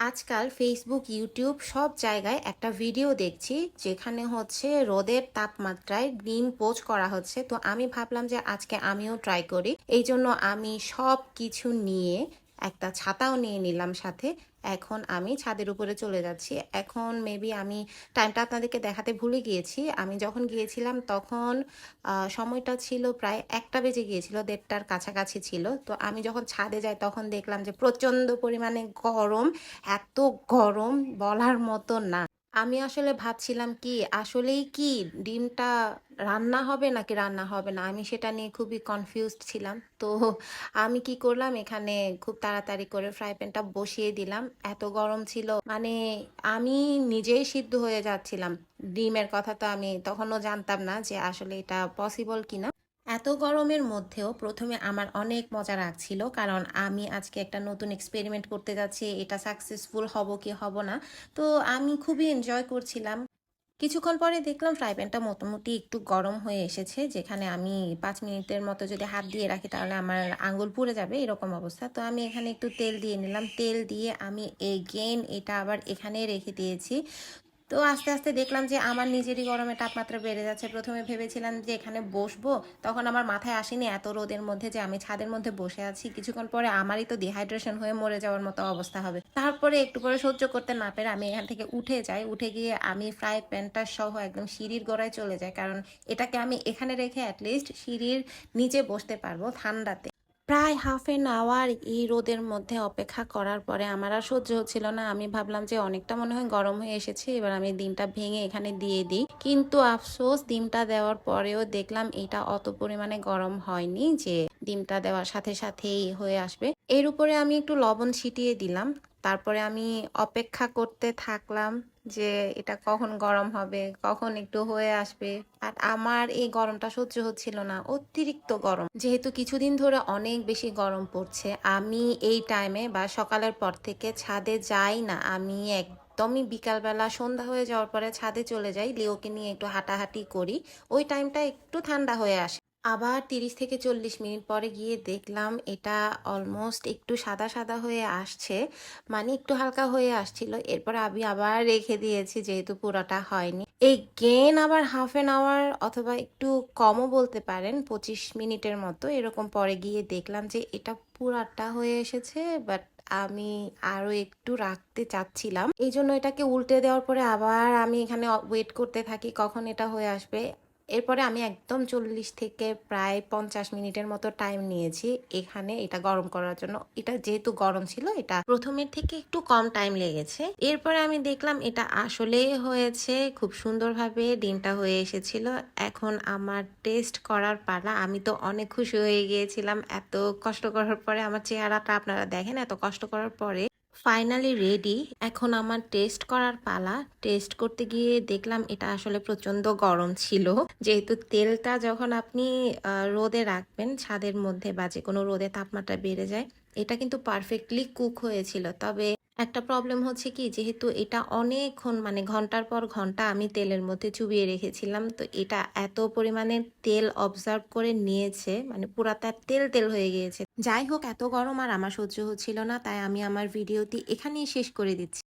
আজকাল Facebook YouTube সব জায়গায় একটা ভিডিও দেখছি, যেখানে হচ্ছে রোদের তাপমাত্রায় ডিম পোচ করা হচ্ছে। তো আমি ভাবলাম যে আজকে আমিও ট্রাই করি। এই জন্য আমি সব কিছু নিয়ে একটা ছাতাও নিয়ে নিলাম সাথে। এখন আমি ছাদের উপরে চলে যাচ্ছি। এখন মেবি আমি টাইমটা আপনাদেরকে দেখাতে ভুলে গিয়েছি। আমি যখন গিয়েছিলাম তখন সময়টা ছিল প্রায় একটা বেজে গিয়েছিল, দেড়টার কাছাকাছি ছিল। তো আমি যখন ছাদে যাই তখন দেখলাম যে প্রচণ্ড পরিমাণে গরম, এত গরম বলার মতো না। আমি আসলে ভাবছিলাম কি, আসলেই কি ডিমটা রান্না হবে নাকি রান্না হবে না? আমি সেটা নিয়ে খুবই কনফিউজড ছিলাম। তো আমি কি করলাম, এখানে খুব তাড়াতাড়ি করে ফ্রাই প্যানটা বসিয়ে দিলাম। এত গরম ছিল মানে আমি নিজেই সিদ্ধ হয়ে যাচ্ছিলাম। ডিমের কথা তো আমি তখনও জানতাম না যে আসলে এটা পসিবল কিনা। এত গরমের মধ্যেও প্রথমে আমার অনেক মজা লাগছিল, কারণ আমি আজকে একটা নতুন এক্সপেরিমেন্ট করতে যাচ্ছি, এটা সাকসেসফুল হব কি হব না। তো আমি খুবই এনজয় করছিলাম। কিছুক্ষণ পরে দেখলাম ফ্রাই প্যানটা মোটামুটি একটু গরম হয়ে এসেছে, যেখানে আমি পাঁচ মিনিটের মতো যদি হাত দিয়ে রাখি তাহলে আমার আঙ্গুল পুড়ে যাবে, এরকম অবস্থা। তো আমি এখানে একটু তেল দিয়ে নিলাম, তেল দিয়ে আমি এগেন এটা আবার এখানে রেখে দিয়েছি। তো আস্তে আস্তে দেখলাম যে আমার নিজেরই গরমে তাপমাত্রা বেড়ে যাচ্ছে। প্রথমে ভেবেছিলাম যে এখানে বসবো, তখন আমার মাথায় আসেনি এত রোদের মধ্যে যে আমি ছাদের মধ্যে বসে আছি। কিছুক্ষণ পরে আমারই তো ডিহাইড্রেশন হয়ে মরে যাওয়ার মতো অবস্থা হবে। তারপরে একটু পরে সহ্য করতে না পেরে আমি এখান থেকে উঠে যাই। উঠে গিয়ে আমি ফ্রাই প্যানটা সহ একদম সিঁড়ির গোড়ায় চলে যাই। কারণ এটাকে আমি এখানে রেখে অ্যাটলিস্ট সিঁড়ির নিচে বসতে পারব ঠান্ডাতে। প্রায় হাফ এন আওয়ার এই রোদের মধ্যে অপেক্ষা করার পরে আমার আর সহ্য হচ্ছিল না। আমি ভাবলাম যে অনেকটা মনে হয় গরম হয়ে এসেছে, এবার আমি ডিমটা ভেঙে এখানে দিয়ে দিই। কিন্তু আফসোস, ডিমটা দেওয়ার পরেও দেখলাম এটা অত পরিমাণে গরম হয়নি যে ডিমটা দেওয়ার সাথে সাথেই হয়ে আসবে। এর উপরে আমি একটু লবণ ছিটিয়ে দিলাম। তারপরে আমি অপেক্ষা করতে থাকলাম যে এটা কখন গরম হবে, কখন একটু হয়ে আসবে। আর আমার এই গরমটা সহ্য হচ্ছিল না, অতিরিক্ত গরম। যেহেতু কিছুদিন ধরে অনেক বেশি গরম পড়ছে, আমি এই টাইমে বা সকালের পর থেকে ছাদে যাই না। আমি এক একদমই বিকালবেলা সন্ধ্যা হয়ে যাওয়ার পরে ছাদে চলে যাই, লিওকে নিয়ে একটু হাঁটাহাঁটি করি। ওই টাইমটা একটু ঠান্ডা হয়ে আসে। আবার তিরিশ থেকে চল্লিশ মিনিট পরে গিয়ে দেখলাম এটা অলমোস্ট একটু সাদা সাদা হয়ে আসছে মানে একটু হালকা হয়ে আসছিল। এরপর আমি আবার রেখে দিয়েছি যেহেতু পুরোটা হয়নি। এই গেন আবার হাফ এন আওয়ার অথবা একটু কমও বলতে পারেন, পঁচিশ মিনিটের মতো এরকম পরে গিয়ে দেখলাম যে এটা পুরাটা হয়ে এসেছে বাট আমি আরও একটু রাখতে চাচ্ছিলাম। এই জন্য এটাকে উল্টে দেওয়ার পরে আবার আমি এখানে ওয়েট করতে থাকি কখন এটা হয়ে আসবে। এরপরে আমি একদম চল্লিশ থেকে প্রায় পঞ্চাশ মিনিটের মতো টাইম নিয়েছি এখানে এটা গরম করার জন্য। এটা যেহেতু গরম ছিল, এটা প্রথমের থেকে একটু কম টাইম লেগেছে। এরপরে আমি দেখলাম এটা আসলে হয়েছে, খুব সুন্দরভাবে ডিমটা হয়ে এসেছিল। এখন আমার টেস্ট করার পালা, আমি তো অনেক খুশি হয়ে গিয়েছিলাম। এত কষ্ট করার পরে আমার চেহারাটা আপনারা দেখেন, এত কষ্ট করার পরে ফাইনালি রেডি এখন আমার টেস্ট করার পালা। টেস্ট করতে গিয়ে দেখলাম এটা আসলে প্রচণ্ড গরম ছিল। যেহেতু তেলটা যখন আপনি রোদে রাখবেন, ছাদের মধ্যে বা যে কোনো রোদে তাপমাত্রা বেড়ে যায়, এটা কিন্তু পারফেক্টলি কুক হয়েছিল। তবে একটা প্রবলেম হচ্ছে কি, যেহেতু এটা অনেকক্ষণ মানে ঘণ্টার পর ঘণ্টা আমি তেলের মধ্যে চুবিয়ে রেখেছিলাম, তো এটা এত পরিমাণে তেল অবজার্ভ করে নিয়েছে মানে পুরাটা তেল তেল হয়ে গিয়েছে। যাই হোক, এত গরম আর আমার সহ্য হচ্ছিল না, তাই আমি আমার ভিডিওটি এখানেই শেষ করে দিচ্ছি।